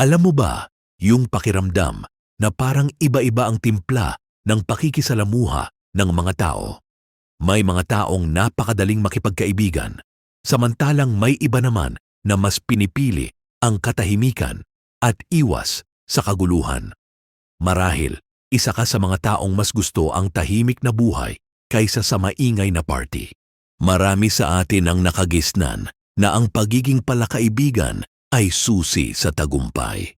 Alam mo ba, yung pakiramdam na parang iba-iba ang timpla ng pakikisalamuha ng mga tao. May mga taong napakadaling makipagkaibigan, samantalang may iba naman na mas pinipili ang katahimikan at iwas sa kaguluhan. Marahil, isa ka sa mga taong mas gusto ang tahimik na buhay kaysa sa maingay na party. Marami sa atin ang nakagisnan na ang pagiging palakaibigan ay susi sa tagumpay.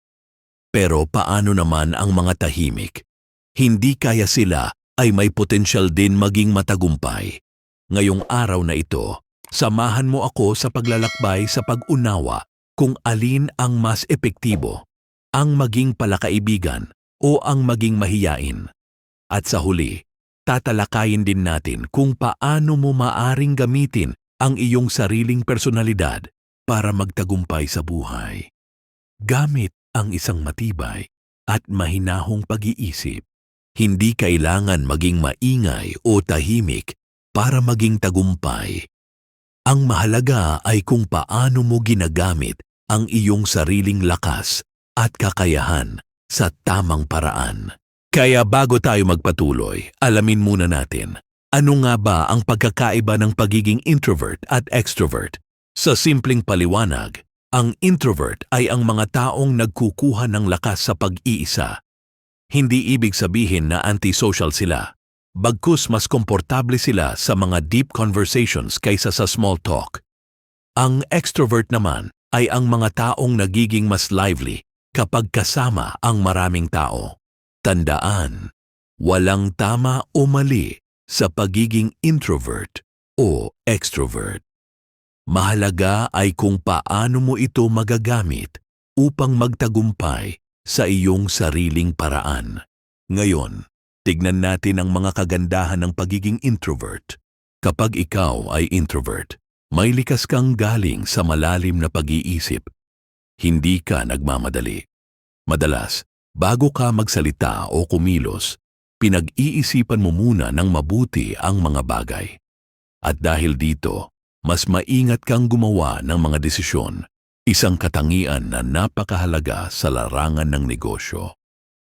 Pero paano naman ang mga tahimik? Hindi kaya sila ay may potensyal din maging matagumpay. Ngayong araw na ito, samahan mo ako sa paglalakbay sa pag-unawa kung alin ang mas epektibo, ang maging palakaibigan o ang maging mahiyain. At sa huli, tatalakayin din natin kung paano mo maaring gamitin ang iyong sariling personalidad para magtagumpay sa buhay. Gamit ang isang matibay at mahinahong pag-iisip. Hindi kailangan maging maingay o tahimik para maging tagumpay. Ang mahalaga ay kung paano mo ginagamit ang iyong sariling lakas at kakayahan sa tamang paraan. Kaya bago tayo magpatuloy, alamin muna natin, ano nga ba ang pagkakaiba ng pagiging introvert at extrovert? Sa simpleng paliwanag, ang introvert ay ang mga taong nagkukuha ng lakas sa pag-iisa. Hindi ibig sabihin na antisocial sila. Bagkus mas komportable sila sa mga deep conversations kaysa sa small talk. Ang extrovert naman ay ang mga taong nagiging mas lively kapag kasama ang maraming tao. Tandaan, walang tama o mali sa pagiging introvert o extrovert. Mahalaga ay kung paano mo ito magagamit upang magtagumpay sa iyong sariling paraan. Ngayon, tignan natin ang mga kagandahan ng pagiging introvert. Kapag ikaw ay introvert, may likas kang galing sa malalim na pag-iisip. Hindi ka nagmamadali. Madalas, bago ka magsalita o kumilos, pinag-iisipan mo muna ng mabuti ang mga bagay. At dahil dito, mas maingat kang gumawa ng mga desisyon, isang katangian na napakahalaga sa larangan ng negosyo,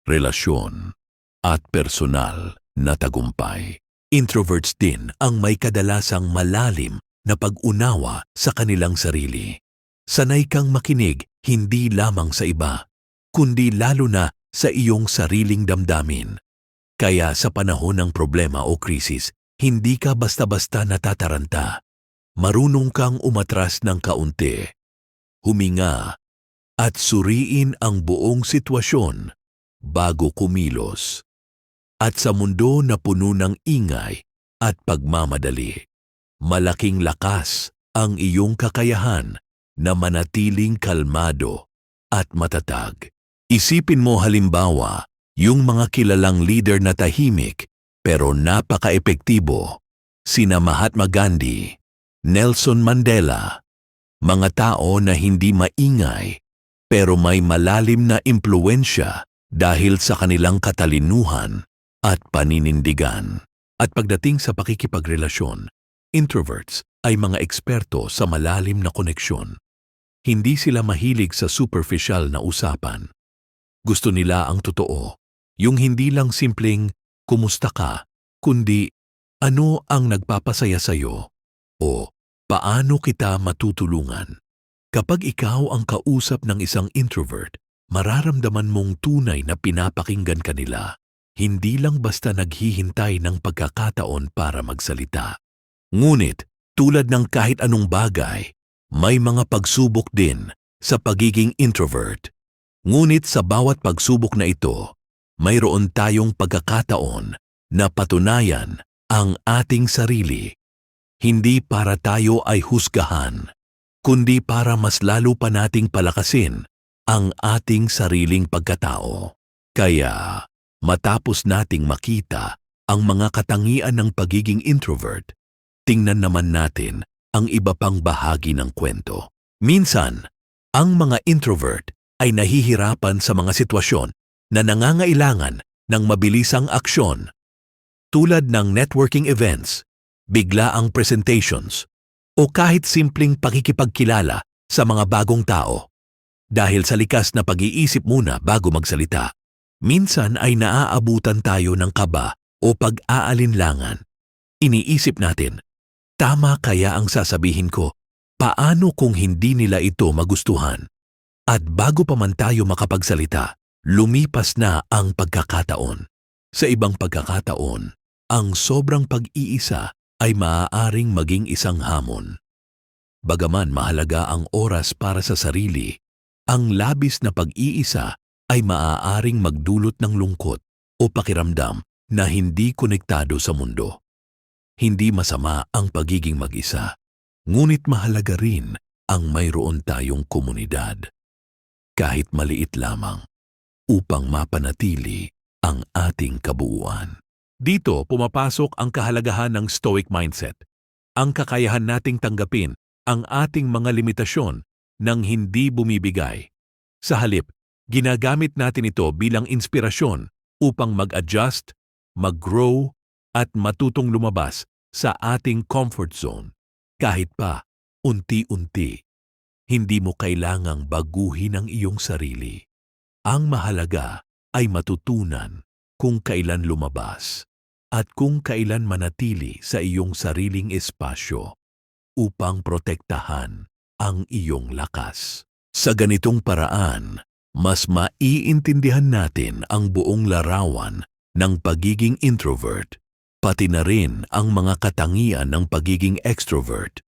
relasyon, at personal na tagumpay. Introverts din ang may kadalasang malalim na pag-unawa sa kanilang sarili. Sanay kang makinig hindi lamang sa iba, kundi lalo na sa iyong sariling damdamin. Kaya sa panahon ng problema o krisis, hindi ka basta-basta natataranta marunong kang umatras ng kaunti, huminga, at suriin ang buong sitwasyon bago kumilos. At sa mundo na puno ng ingay at pagmamadali, malaking lakas ang iyong kakayahan na manatiling kalmado at matatag. Isipin mo halimbawa yung mga kilalang leader na tahimik pero napaka-epektibo, sina Mahatma Gandhi, Nelson Mandela, mga tao na hindi maingay pero may malalim na impluensya dahil sa kanilang katalinuhan at paninindigan. At pagdating sa pakikipagrelasyon, introverts ay mga eksperto sa malalim na koneksyon. Hindi sila mahilig sa superficial na usapan. Gusto nila ang totoo, yung hindi lang simpleng kumusta ka, kundi ano ang nagpapasaya sa iyo o Paano kita matutulungan? Kapag ikaw ang kausap ng isang introvert, mararamdaman mong tunay na pinapakinggan kanila, hindi lang basta naghihintay ng pagkakataon para magsalita. Ngunit, tulad ng kahit anong bagay, may mga pagsubok din sa pagiging introvert. Ngunit sa bawat pagsubok na ito, mayroon tayong pagkakataon na patunayan ang ating sarili hindi para tayo ay husgahan, kundi para mas lalo pa nating palakasin ang ating sariling pagkatao. Kaya, matapos nating makita ang mga katangian ng pagiging introvert, tingnan naman natin ang iba pang bahagi ng kwento. Minsan, ang mga introvert ay nahihirapan sa mga sitwasyon na nangangailangan ng mabilisang aksyon tulad ng networking events, biglaang presentations, o kahit simpleng pakikipagkilala sa mga bagong tao. dahil sa likas na pag-iisip muna bago magsalita. Minsan ay naaabutan tayo ng kaba o pag-aalinlangan. Iniisip natin, tama kaya ang sasabihin ko? Paano kung hindi nila ito magustuhan? At bago pa man tayo makapagsalita, lumipas na ang pagkakataon. Sa ibang pagkakataon, ang sobrang pag-iisa ay maaaring maging isang hamon. Bagaman mahalaga ang oras para sa sarili, ang labis na pag-iisa ay maaaring magdulot ng lungkot o pakiramdam na hindi konektado sa mundo. Hindi masama ang pagiging mag-isa, ngunit mahalaga rin ang mayroon tayong komunidad. Kahit maliit lamang, upang mapanatili ang ating kabuuan. Dito pumapasok ang kahalagahan ng stoic mindset, ang kakayahan nating tanggapin ang ating mga limitasyon nang hindi bumibigay. Sa halip, ginagamit natin ito bilang inspirasyon upang mag-adjust, mag-grow, at matutong lumabas sa ating comfort zone. Kahit pa, unti-unti, hindi mo kailangang baguhin ang iyong sarili. Ang mahalaga ay matutunan kung kailan lumabas at kung kailan manatili sa iyong sariling espasyo upang protektahan ang iyong lakas. Sa ganitong paraan, mas maiintindihan natin ang buong larawan ng pagiging introvert, pati na rin ang mga katangian ng pagiging extrovert.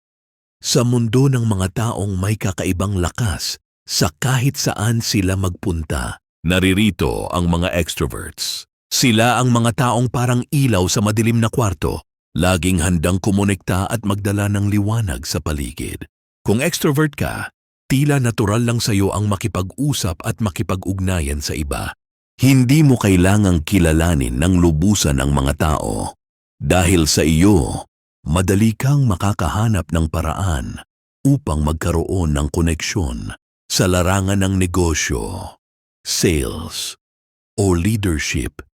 Sa mundo ng mga taong may kakaibang lakas, sa kahit saan sila magpunta, naririto ang mga extroverts. Sila ang mga taong parang ilaw sa madilim na kwarto, laging handang kumonekta at magdala ng liwanag sa paligid. Kung extrovert ka, tila natural lang sa iyo ang makipag-usap at makipag-ugnayan sa iba. Hindi mo kailangang kilalanin ng lubusan ang mga tao. Dahil sa iyo, madali kang makakahanap ng paraan upang magkaroon ng koneksyon sa larangan ng negosyo, sales, o leadership.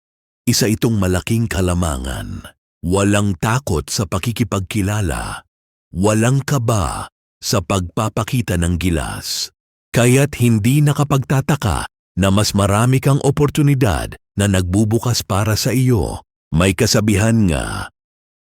Isa itong malaking kalamangan. Walang takot sa pakikipagkilala. Walang kaba sa pagpapakita ng gilas. Kaya't hindi nakapagtataka na mas marami kang oportunidad na nagbubukas para sa iyo. May kasabihan nga,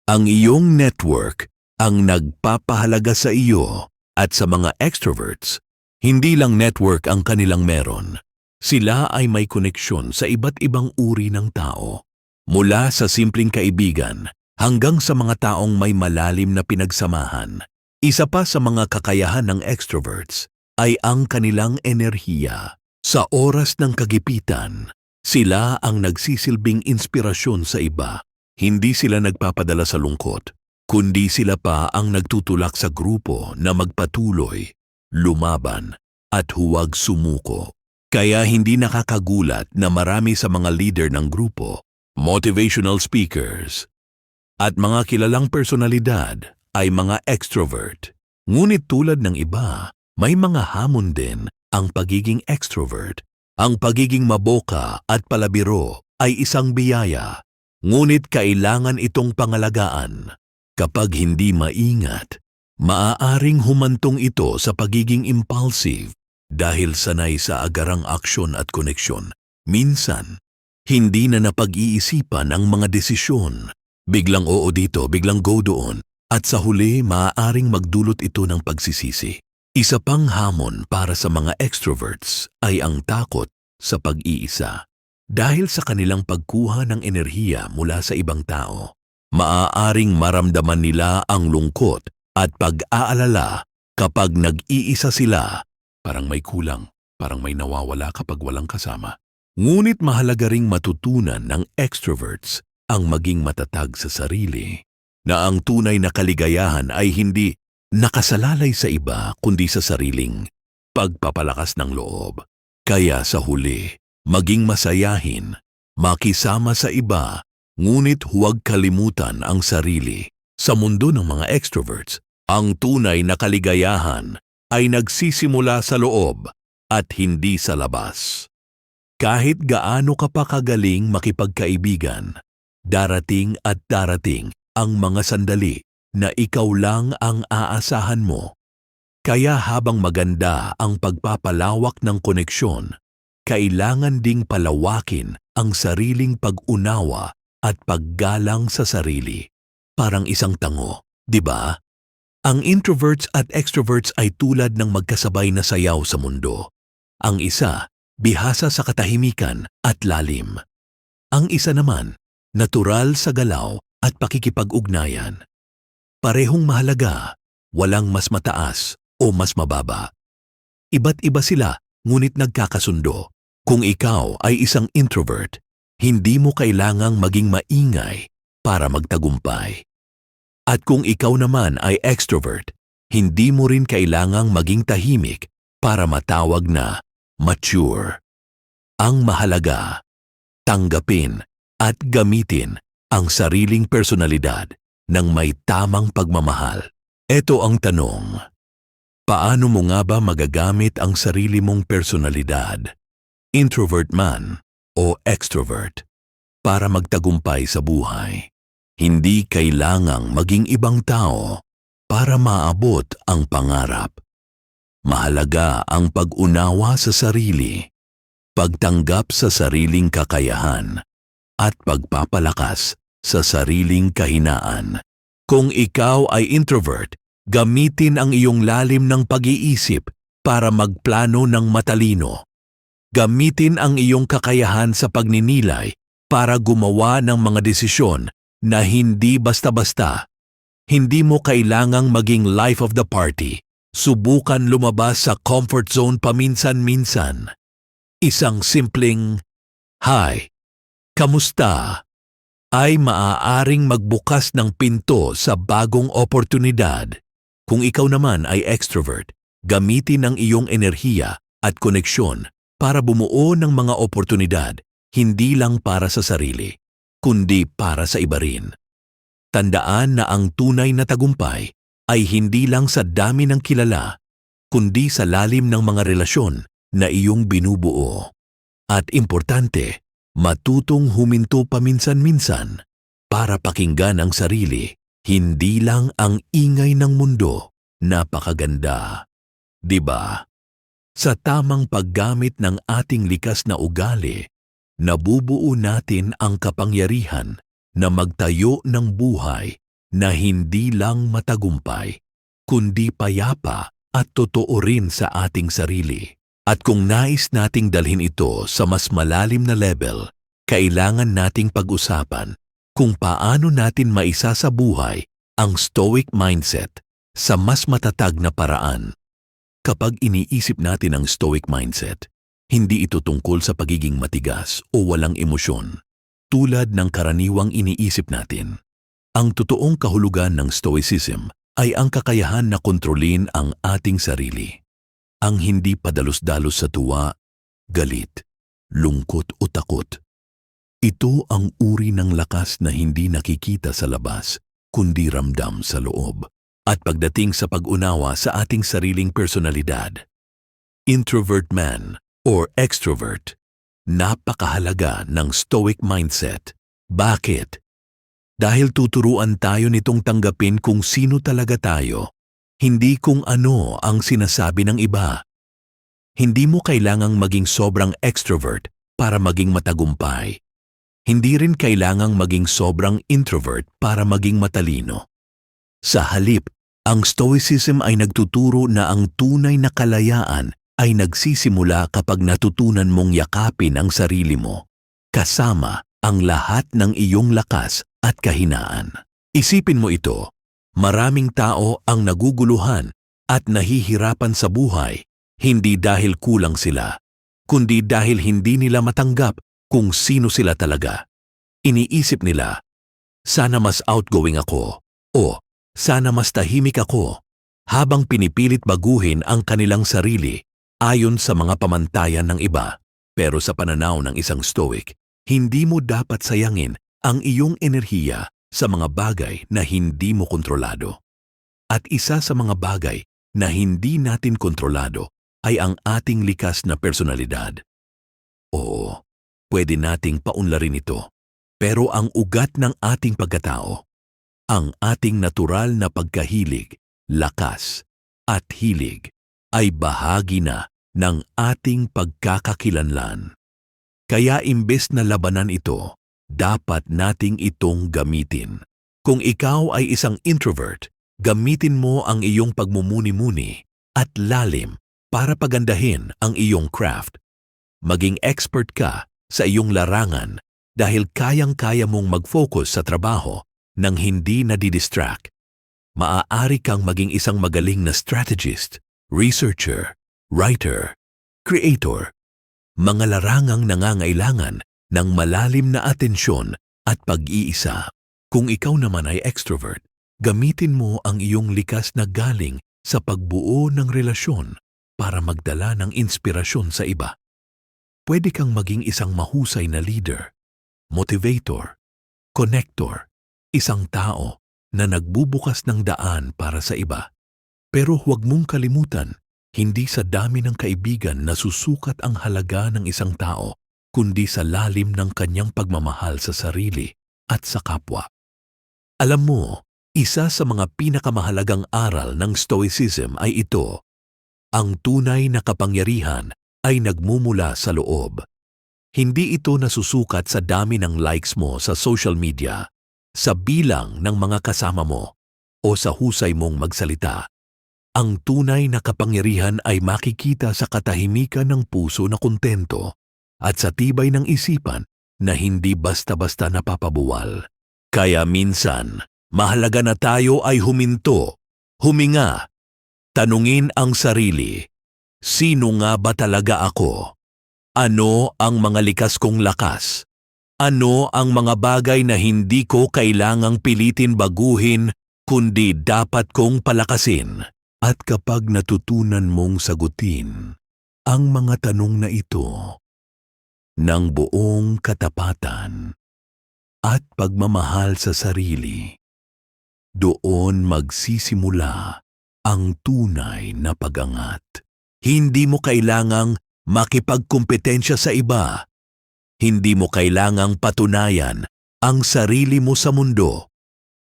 ang iyong network ang nagpapahalaga sa iyo at sa mga extroverts. Hindi lang network ang kanilang meron. Sila ay may koneksyon sa iba't ibang uri ng tao. Mula sa simpleng kaibigan hanggang sa mga taong may malalim na pinagsamahan. Isa pa sa mga kakayahan ng extroverts ay ang kanilang enerhiya. Sa oras ng kagipitan, sila ang nagsisilbing inspirasyon sa iba. Hindi sila nagpapadala sa lungkot, kundi sila pa ang nagtutulak sa grupo na magpatuloy, lumaban, at huwag sumuko. Kaya hindi nakakagulat na marami sa mga leader ng grupo motivational speakers, at mga kilalang personalidad ay mga extrovert. Ngunit tulad ng iba, may mga hamon din ang pagiging extrovert. Ang pagiging maboka at palabiro ay isang biyaya, ngunit kailangan itong pangalagaan. Kapag hindi maingat, maaaring humantong ito sa pagiging impulsive dahil sanay sa agarang aksyon at koneksyon. Minsan, hindi na napag-iisipan ang mga desisyon. Biglang oo dito, biglang go doon. At sa huli, maaaring magdulot ito ng pagsisisi. Isa pang hamon para sa mga extroverts ay ang takot sa pag-iisa. Dahil sa kanilang pagkuha ng enerhiya mula sa ibang tao, maaaring maramdaman nila ang lungkot at pag-aalala kapag nag-iisa sila. Parang may kulang, parang may nawawala kapag walang kasama. Ngunit mahalaga ring matutunan ng extroverts ang maging matatag sa sarili, na ang tunay na kaligayahan ay hindi nakasalalay sa iba kundi sa sariling pagpapalakas ng loob. Kaya sa huli, maging masayahin, makisama sa iba, ngunit huwag kalimutan ang sarili. Sa mundo ng mga extroverts, ang tunay na kaligayahan ay nagsisimula sa loob at hindi sa labas. Kahit gaano ka pa kagaling makipagkaibigan, darating at darating ang mga sandali na ikaw lang ang aasahan mo. Kaya habang maganda ang pagpapalawak ng koneksyon, kailangan ding palawakin ang sariling pag-unawa at paggalang sa sarili. Parang isang tango, di ba? Ang introverts at extroverts ay tulad ng magkasabay na sayaw sa mundo. Ang isa, bihasa sa katahimikan at lalim. Ang isa naman, natural sa galaw at pakikipag-ugnayan. Parehong mahalaga, walang mas mataas o mas mababa. Iba't iba sila, ngunit nagkakasundo. Kung ikaw ay isang introvert, hindi mo kailangang maging maingay para magtagumpay. At kung ikaw naman ay extrovert, hindi mo rin kailangang maging tahimik para matawag na mature. Ang mahalaga, tanggapin at gamitin ang sariling personalidad ng may tamang pagmamahal. Ito ang tanong. Paano mo nga ba magagamit ang sarili mong personalidad, introvert man o extrovert, para magtagumpay sa buhay? Hindi kailangang maging ibang tao para maabot ang pangarap. Mahalaga ang pag-unawa sa sarili, pagtanggap sa sariling kakayahan, at pagpapalakas sa sariling kahinaan. Kung ikaw ay introvert, gamitin ang iyong lalim ng pag-iisip para magplano ng matalino. Gamitin ang iyong kakayahan sa pagninilay para gumawa ng mga desisyon na hindi basta-basta. Hindi mo kailangang maging life of the party. Subukan lumabas sa comfort zone paminsan-minsan. Isang simpleng, Hi, kamusta? ay maaaring magbukas ng pinto sa bagong oportunidad. Kung ikaw naman ay extrovert, gamitin ang iyong enerhiya at koneksyon para bumuo ng mga oportunidad, hindi lang para sa sarili, kundi para sa iba rin. Tandaan na ang tunay na tagumpay ay hindi lang sa dami ng kilala, kundi sa lalim ng mga relasyon na iyong binubuo. At importante, matutong huminto paminsan-minsan para pakinggan ang sarili, hindi lang ang ingay ng mundo. Napakaganda. 'Di ba? Sa tamang paggamit ng ating likas na ugali, nabubuo natin ang kapangyarihan na magtayo ng buhay na hindi lang matagumpay, kundi payapa at totoo rin sa ating sarili. At kung nais nating dalhin ito sa mas malalim na level, kailangan nating pag-usapan kung paano natin maisa sa buhay ang stoic mindset sa mas matatag na paraan. Kapag iniisip natin ang stoic mindset, hindi ito tungkol sa pagiging matigas o walang emosyon, tulad ng karaniwang iniisip natin. Ang totoong kahulugan ng Stoicism ay ang kakayahan na kontrolin ang ating sarili. Ang hindi padalos-dalos sa tuwa, galit, lungkot o takot. Ito ang uri ng lakas na hindi nakikita sa labas, kundi ramdam sa loob. At pagdating sa pag-unawa sa ating sariling personalidad, introvert man or extrovert, napakahalaga ng stoic mindset. Bakit? Dahil tuturuan tayo nitong tanggapin kung sino talaga tayo, hindi kung ano ang sinasabi ng iba. Hindi mo kailangang maging sobrang extrovert para maging matagumpay. Hindi rin kailangang maging sobrang introvert para maging matalino. Sa halip, ang Stoicism ay nagtuturo na ang tunay na kalayaan ay nagsisimula kapag natutunan mong yakapin ang sarili mo, kasama ang lahat ng iyong lakas at kahinaan. Isipin mo ito, maraming tao ang naguguluhan at nahihirapan sa buhay hindi dahil kulang sila, kundi dahil hindi nila matanggap kung sino sila talaga. Iniisip nila, sana mas outgoing ako o sana mas tahimik ako habang pinipilit baguhin ang kanilang sarili ayon sa mga pamantayan ng iba. Pero sa pananaw ng isang stoic, hindi mo dapat sayangin ang iyong enerhiya sa mga bagay na hindi mo kontrolado. At isa sa mga bagay na hindi natin kontrolado ay ang ating likas na personalidad. Oo, pwede nating paunlarin ito. Pero ang ugat ng ating pagkatao, ang ating natural na pagkahilig, lakas, at hilig ay bahagi na ng ating pagkakakilanlan. Kaya imbes na labanan ito, dapat nating itong gamitin. Kung ikaw ay isang introvert, gamitin mo ang iyong pagmumuni-muni at lalim para pagandahin ang iyong craft. Maging expert ka sa iyong larangan dahil kayang-kaya mong mag-focus sa trabaho nang hindi nadidistract. Maaari kang maging isang magaling na strategist, researcher, writer, creator. Mga larangang nangangailangan ng malalim na atensyon at pag-iisa. Kung ikaw naman ay extrovert, gamitin mo ang iyong likas na galing sa pagbuo ng relasyon para magdala ng inspirasyon sa iba. Pwede kang maging isang mahusay na leader, motivator, connector, isang tao na nagbubukas ng daan para sa iba. Pero huwag mong kalimutan, hindi sa dami ng kaibigan na susukat ang halaga ng isang tao, kundi sa lalim ng kanyang pagmamahal sa sarili at sa kapwa. Alam mo, isa sa mga pinakamahalagang aral ng Stoicism ay ito, ang tunay na kapangyarihan ay nagmumula sa loob. Hindi ito nasusukat sa dami ng likes mo sa social media, sa bilang ng mga kasama mo, o sa husay mong magsalita. Ang tunay na kapangyarihan ay makikita sa katahimikan ng puso na kontento at sa tibay ng isipan na hindi basta-basta napapabuwal. Kaya minsan, mahalaga na tayo ay huminto, huminga, tanungin ang sarili, sino nga ba talaga ako? Ano ang mga likas kong lakas? Ano ang mga bagay na hindi ko kailangang pilitin baguhin kundi dapat kong palakasin? At kapag natutunan mong sagutin ang mga tanong na ito ng buong katapatan at pagmamahal sa sarili, doon magsisimula ang tunay na pagangat. Hindi mo kailangang makipagkompetensya sa iba. Hindi mo kailangang patunayan ang sarili mo sa mundo.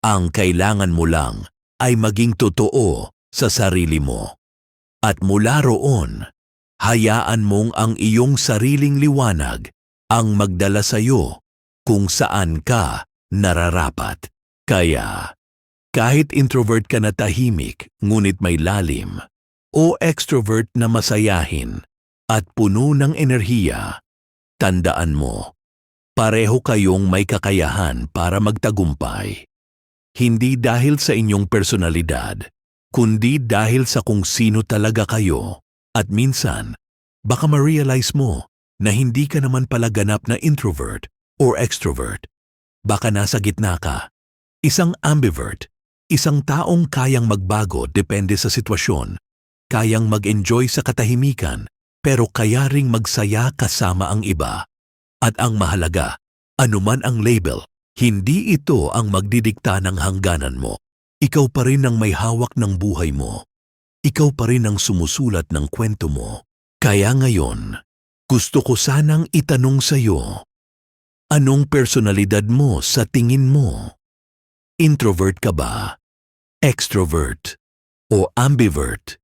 Ang kailangan mo lang ay maging totoo sa sarili mo. At mula roon, hayaan mong ang iyong sariling liwanag ang magdala sa iyo kung saan ka nararapat. Kaya, kahit introvert ka na tahimik ngunit may lalim, o extrovert na masayahin at puno ng enerhiya, tandaan mo, pareho kayong may kakayahan para magtagumpay. Hindi dahil sa inyong personalidad, kundi dahil sa kung sino talaga kayo. At minsan, baka ma-realize mo na hindi ka naman pala ganap na introvert or extrovert. Baka nasa gitna ka. Isang ambivert, isang taong kayang magbago depende sa sitwasyon, kayang mag-enjoy sa katahimikan, pero kaya ring magsaya kasama ang iba. At ang mahalaga, anuman ang label, hindi ito ang magdidikta ng hangganan mo. Ikaw pa rin ang may hawak ng buhay mo. Ikaw pa rin ang sumusulat ng kwento mo. Kaya ngayon, gusto ko sanang itanong sa iyo, anong personalidad mo sa tingin mo? Introvert ka ba? Extrovert? O ambivert?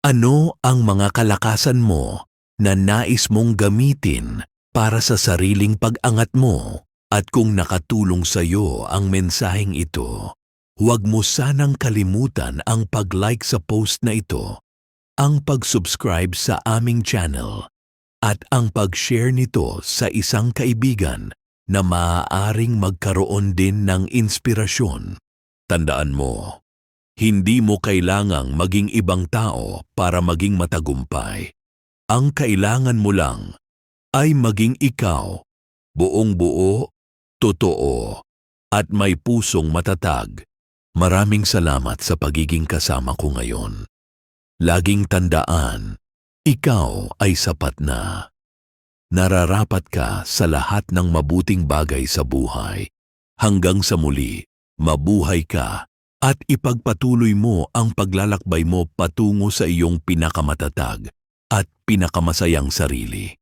Ano ang mga kalakasan mo na nais mong gamitin para sa sariling pag-angat mo? At kung nakatulong sa iyo ang mensaheng ito, huwag mo sanang kalimutan ang pag-like sa post na ito, ang pag-subscribe sa aming channel, at ang pag-share nito sa isang kaibigan na maaaring magkaroon din ng inspirasyon. Tandaan mo, hindi mo kailangang maging ibang tao para maging matagumpay. Ang kailangan mo lang ay maging ikaw, buong buo, totoo, at may pusong matatag. Maraming salamat sa pagiging kasama ko ngayon. Laging tandaan, ikaw ay sapat na. Nararapat ka sa lahat ng mabuting bagay sa buhay. Hanggang sa muli, mabuhay ka at ipagpatuloy mo ang paglalakbay mo patungo sa iyong pinakamatatag at pinakamasayang sarili.